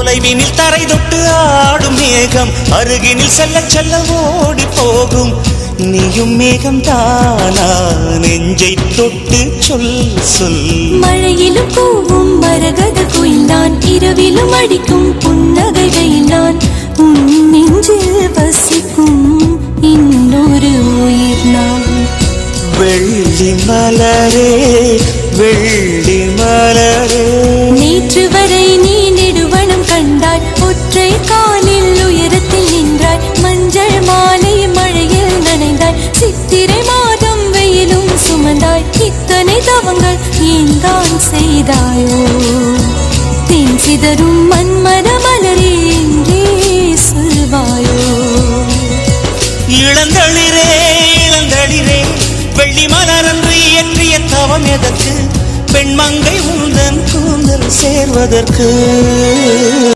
தொலைவினில் தரை தொட்டு ஆடும் மேகம். அருகினில் செல்ல செல்ல ஓடி போகும். நீயும் மேகம் தானா நெஞ்சை தொட்டு சொல் சொல். மழையிலும் கூவும் மரகத குயிலான் இரவிலும் அடிக்கும் புன்னகை வெயிலான் உன் நெஞ்சில் வசிக்கும் இன்னொரு உயிர் நான். வெள்ளி மலரே வெள்ளி மலரே. ஒற்றை காலில் உயரத்தில் நின்றாய். மஞ்சள் மாலை மழையில் நனைந்தாய். சித்திரை மாதம் வெயிலும் சுமந்தாய். இத்தனை தவங்கள் ஏன் தான் செய்தாயோ? தென் சிதறும் மன்மத மலரே என்றே சொல்வாயோ? இளந்தளிரே இளந்தளிரே வெள்ளி மலரன்று இயற்றிய தவம் எதற்கு? பெண்மங்கை உந்தன் கூந்தல் சேர்வதற்கு.